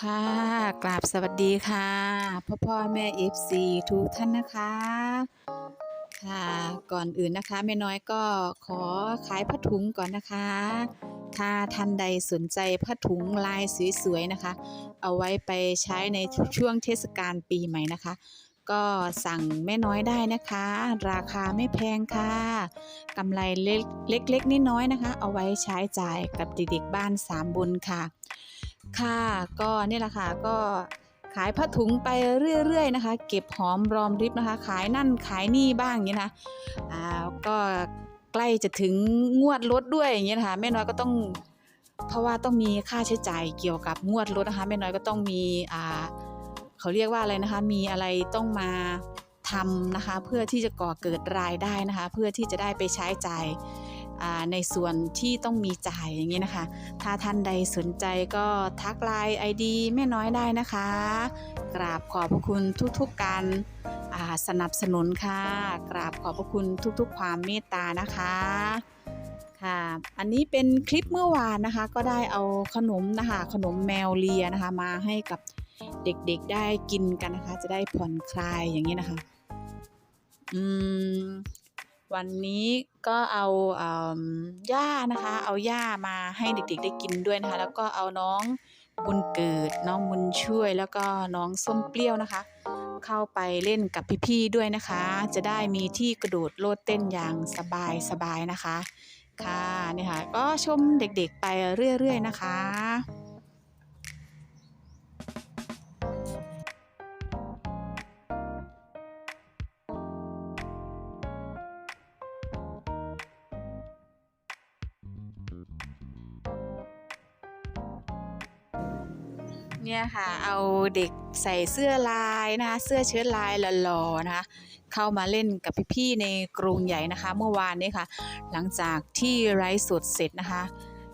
ค่ะกราบสวัสดีค่ะพ่อพ่อแม่เอฟซีทุกท่านนะคะ ค่ะก่อนอื่นนะคะแม่น้อยก็ขอขายผ้าถุงก่อนนะคะ ถ้าท่านใดสนใจผ้าถุงลายสวยๆนะคะ เอาไว้ไปใช้ในช่วงเทศกาลปีใหม่นะคะ ก็สั่งแม่น้อยได้นะคะ ราคาไม่แพงค่ะกำไรเล็กเล็กๆน้อยๆนะคะ เอาไว้ใช้จ่ายกับเด็กๆบ้านสามบุญค่ะ ค่ะ ก็เนี่ยแหละค่ะก็ขายผ้าถุงไปเรื่อยๆนะคะ เก็บหอมรอมริบนะคะ ขายนั่นขายนี่บ้างอย่างนี้นะอ่าก็ใกล้จะถึงงวดรถด้วยอย่างเงี้ยนะคะแม่น้อยก็ต้องเพราะว่าต้องมีค่าใช้จ่ายเกี่ยวกับงวดรถนะคะแม่น้อยก็ต้องมีอ่าเขาเรียกว่าอะไรนะคะ มีอะไรต้องมาทำนะคะ เพื่อที่จะก่อเกิดรายได้นะคะ เพื่อที่จะได้ไปใช้จ่าย ในส่วนที่ต้องมีจ่ายอย่างนี้นะคะ ถ้าท่านใดสนใจก็ทักไลน์ไอดีแม่น้อยได้นะคะ กราบขอบพระคุณทุกๆการสนับสนุนค่ะ กราบขอบพระคุณทุกๆ ความเมตตานะคะค่ะ อันนี้เป็นคลิปเมื่อวานนะคะ ก็ได้เอาขนมนะคะ ขนมแมวเลียนะคะ มาให้กับเด็กๆได้กินกันนะคะ จะได้ผ่อนคลายอย่างนี้นะคะ อืม วันนี้ก็เอาเอ่มหญ้านะคะ เอาหญ้ามาให้เด็กๆได้กินด้วยนะคะ แล้วก็เอาน้องบุญเกิด น้องบุญช่วย แล้วก็น้องส้มเปรี้ยวนะคะ เข้าไปเล่นกับพี่ๆด้วยนะคะ จะได้มีที่กระโดดโลดเต้นอย่างสบายสบายๆนะคะ ค่ะนี่ค่ะ ก็ชมเด็กๆไปเรื่อยๆนะคะ เนี่ยค่ะเอาเด็กใส่เสื้อลายนะคะเสื้อเชิ้ตลายหล่อๆนะคะเข้ามาเล่นกับพี่ๆในกรุงใหญ่นะคะ เมื่อวานนี้ค่ะ หลังจากที่ไลฟ์สดเสร็จนะคะ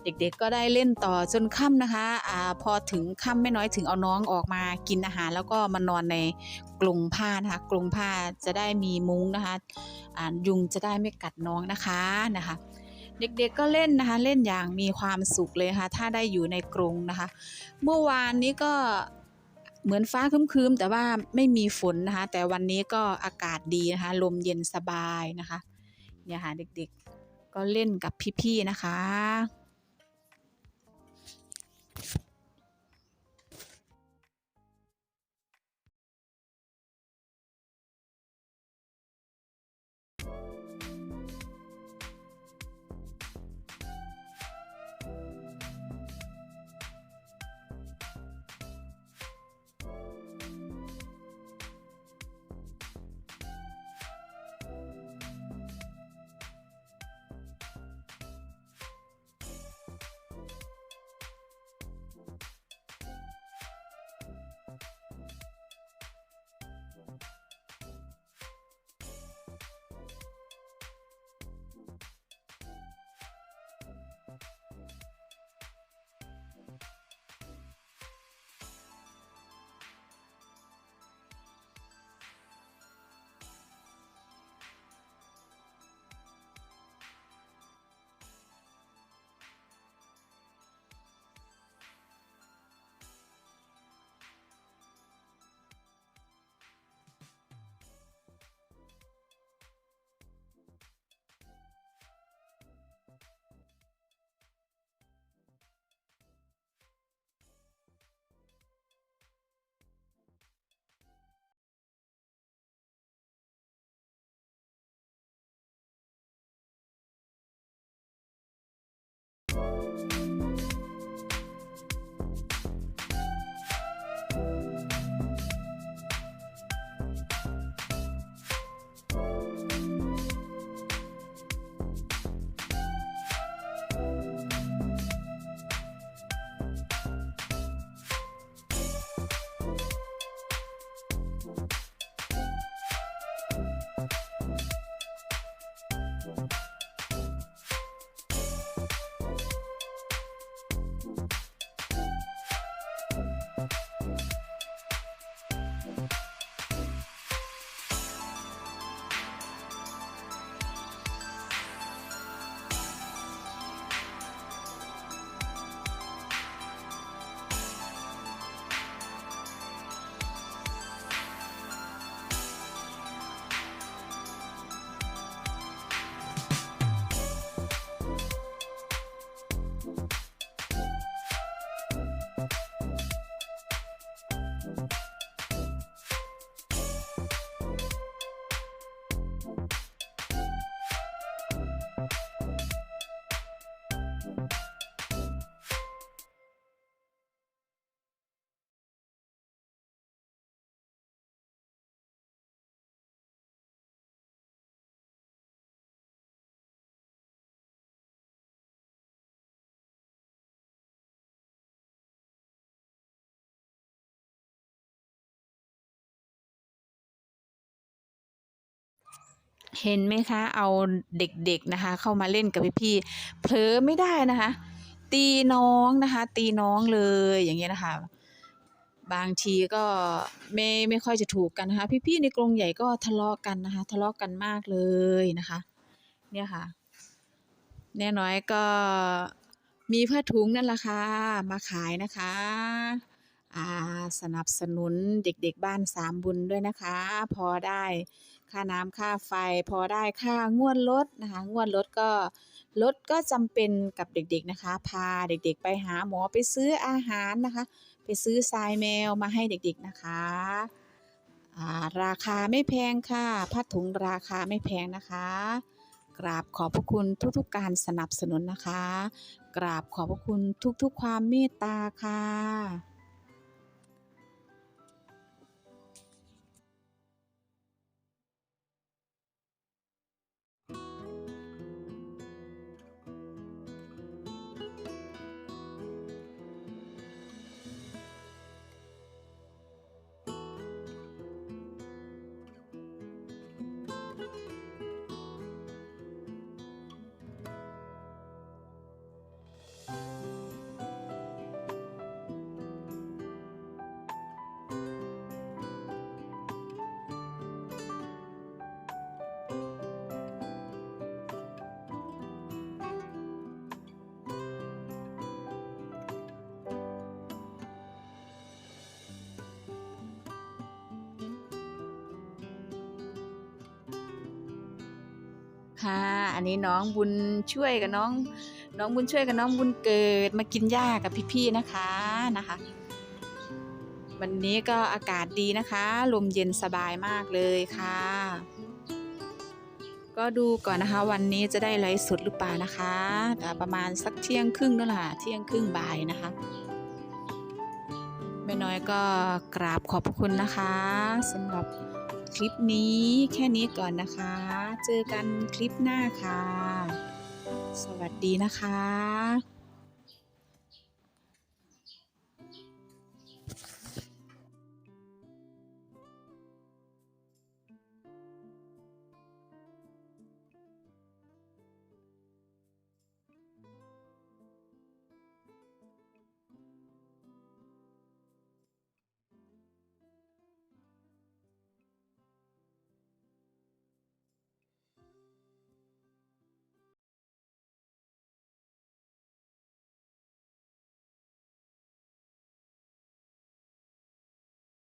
เด็กๆก็ได้เล่นต่อจนค่ำนะคะอาพอถึงค่ำไม่น้อยถึงเอาน้องออกมากินอาหาร แล้วก็มานอนในกรงผ้านะคะกรงผ้าจะได้มีมุ้งนะคะยุงจะได้ไม่กัดน้องนะคะนะคะ เด็กๆก็เล่นนะคะเล่นอย่างมีความสุขเลยค่ะ ถ้าได้อยู่ในกรงนะคะ เมื่อวานนี้ก็เหมือนฟ้าครึ้มๆ แต่ว่าไม่มีฝนนะคะ แต่วันนี้ก็อากาศดีนะคะ ลมเย็นสบายนะคะเนี่ยค่ะเด็กๆก็เล่นกับพี่ๆนะคะ เห็นไหมคะ เอาเด็กๆนะคะ เข้ามาเล่นกับพี่ๆเผลอไม่ได้นะคะ ตีน้องนะคะ ตีน้องเลยอย่างเงี้ยนะคะ บางทีก็ไม่ไม่ค่อยจะถูกกันนะคะ พี่ๆในกรงใหญ่ก็ทะเลาะกันนะคะ ทะเลาะกันมากเลยนะคะ เนี่ยค่ะแน่น้อยก็มีผ้าถุงนั่นแหละค่ะมาขายนะคะ สนับสนุนเด็กๆบ้านสามบุญด้วยนะคะ พอได้ค่าน้ำค่าไฟ พอได้ค่างวดรถนะคะ งวดรถก็รถก็จำเป็นกับเด็กๆนะคะ พาเด็กๆไปหาหมอไปซื้ออาหารนะคะ ไปซื้อทรายแมวมาให้เด็กๆนะคะาราคาไม่แพงค่ะผ้าถุงราคาไม่แพงนะคะ กราบขอบพระคุณทุกๆการสนับสนุนนะคะ กราบขอบพระคุณทุกๆความเมตตาค่ะ ค่ะ อันนี้น้องบุญช่วยกับน้อง น้องบุญช่วยกับน้องบุญเกิดมากินหญ้ากับพี่ๆนะคะนะคะ วันนี้ก็อากาศดีนะคะ ลมเย็นสบายมากเลยค่ะ ก็ดูก่อนนะคะ วันนี้จะได้ไลฟ์สดหรือเปล่านะคะแต่ประมาณสักเที่ยงครึ่งนั่นแหละเที่ยงครึ่งบ่ายนะคะแม่น้อยก็กราบขอบคุณนะคะสำหรับ คลิปนี้แค่นี้ก่อนนะคะ เจอกันคลิปหน้าค่ะ สวัสดีนะคะ